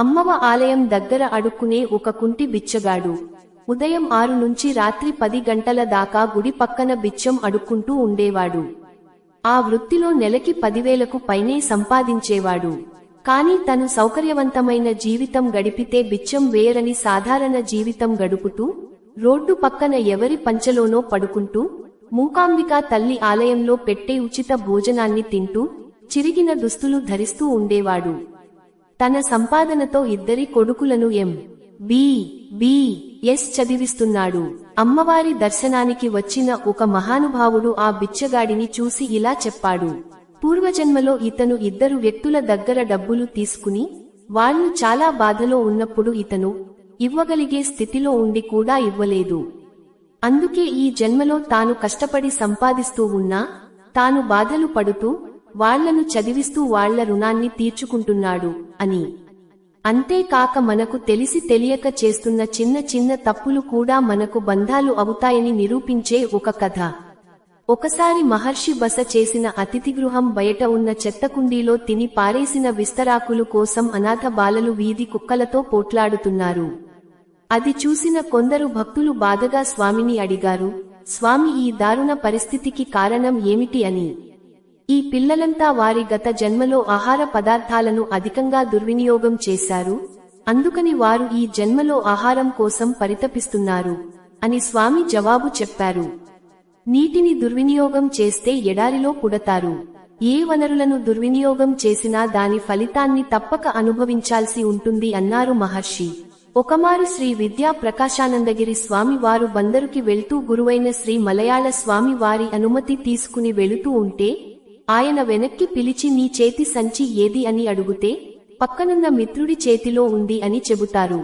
అమ్మవ ఆలయం దగ్గర అడుక్కునే ఒక కుంటి బిచ్చగాడు. ఉదయం ఆరు నుంచి రాత్రి పది గంటల దాకా గుడి పక్కన బిచ్చం అడుక్కుంటూ ఉండేవాడు. ఆ వృత్తిలో నెలకి పదివేలకు పైనే సంపాదించేవాడు. కాని తను సౌకర్యవంతమైన జీవితం గడిపితే బిచ్చం వేయరని సాధారణ జీవితం గడుపుతూ రోడ్డు పక్కన ఎవరి పంచలోనో పడుకుంటూ మూకాంబికా తల్లి ఆలయంలో పెట్టే ఉచిత భోజనాన్ని తింటూ చిరిగిన దుస్తులు ధరిస్తూ ఉండేవాడు. తన సంపాదనతో ఇద్దరి కొడుకులను ఎం. బి. బి. ఎస్. చదివిస్తున్నాడు. అమ్మవారి దర్శనానికి వచ్చిన ఒక మహానుభావుడు ఆ బిచ్చగాడిని చూసి ఇలా చెప్పాడు. పూర్వజన్మలో ఇతను ఇద్దరు వ్యక్తుల దగ్గర డబ్బులు తీసుకుని వాళ్ళు చాలా బాధలో ఉన్నప్పుడు ఇతను ఇవ్వగలిగే స్థితిలో ఉండి కూడా ఇవ్వలేదు. అందుకే ఈ జన్మలో తాను కష్టపడి సంపాదిస్తూ ఉన్నా తాను బాధలు పడుతూ వాళ్ళను చదివిస్తూ వాళ్ళ రుణాన్ని తీర్చుకుంటున్నాడు అని. అంతేకాక మనకు తెలిసి తెలియక చేస్తున్న చిన్న చిన్న తప్పులు కూడా మనకు బంధాలు అవుతాయని నిరూపించే ఒక కథ. ఒకసారి మహర్షి బస చేసిన అతిథి గృహం బయట ఉన్న చెత్తకుండీలో తిని పారేసిన విస్తరాకులు కోసం అనాథ బాలలు వీధి కుక్కలతో పోట్లాడుతున్నారు. అది చూసిన కొందరు భక్తులు బాధగా స్వామిని అడిగారు స్వామి ఈ దారుణ పరిస్థితికి కారణం ఏమిటి? అని. ఈ పిల్లలంతా వారి గత జన్మలో ఆహార పదార్థాలను అధికంగా దుర్వినియోగం చేశారు? అందుకని వారు ఈ జన్మలో ఆహారం కోసం పరితపిస్తున్నారు అని స్వామి జవాబు చెప్పారు. నీటిని దుర్వినియోగం చేస్తే ఎడారిలో పుడతారు. ఏ వనరులను దుర్వినియోగం చేసినా దాని ఫలితాన్ని తప్పక అనుభవించాల్సి ఉంటుంది అన్నారు మహర్షి. ఒకమారు శ్రీ విద్యా ప్రకాశానందగిరి స్వామి వారు బందరుకి వెళ్తూ గురువైన శ్రీ మలయాళ స్వామి వారి అనుమతి తీసుకుని వెళుతూ ఉంటే ఆయన వెనక్కి పిలిచి నీ చేతి సంచి ఏది? అని అడుగుతే పక్కనున్న మిత్రుడి చేతిలో ఉంది అని చెబుతారు.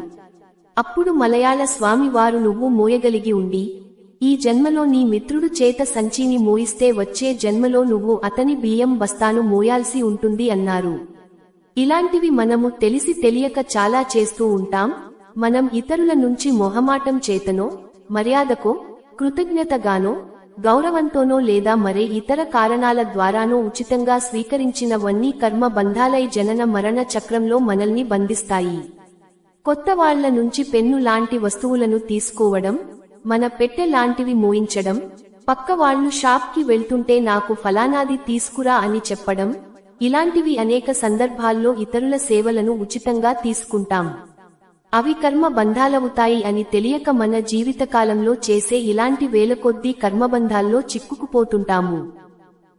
అప్పుడు మలయాళ స్వామివారు నువ్వు మోయగలిగి ఉండి ఈ జన్మలో నీ మిత్రుడు చేత సంచిని మోయిస్తే వచ్చే జన్మలో నువ్వు అతని బియ్యం బస్తాను మోయాల్సి ఉంటుంది అన్నారు. ఇలాంటివి మనము తెలిసి తెలియక చాలా చేస్తూ ఉంటాం. మనం ఇతరుల నుంచి మొహమాటం చేతనో మర్యాదకో కృతజ్ఞతగానో గౌరవంతోనో లేదా మరే ఇతర కారణాల ద్వారానో ఉచితంగా స్వీకరించినవన్నీ కర్మ బంధాలై జనన మరణ చక్రంలో మనల్ని బంధిస్తాయి. కొత్త వాళ్ళ నుంచి పెన్ను లాంటి వస్తువులను తీసుకోవడం మన పెట్టె లాంటివి మోయించడం పక్క వాళ్ళు షాప్కి వెళ్తుంటే నాకు ఫలానాది తీసుకురా అని చెప్పడం ఇలాంటివి అనేక సందర్భాల్లో ఇతరుల సేవలను ఉచితంగా తీసుకుంటాం. అవి కర్మ బంధాలవుతాయి అని తెలియక మన జీవితకాలంలో చేసే ఇలాంటి వేలకొద్దీ కర్మబంధాల్లో చిక్కుకుపోతుంటాము.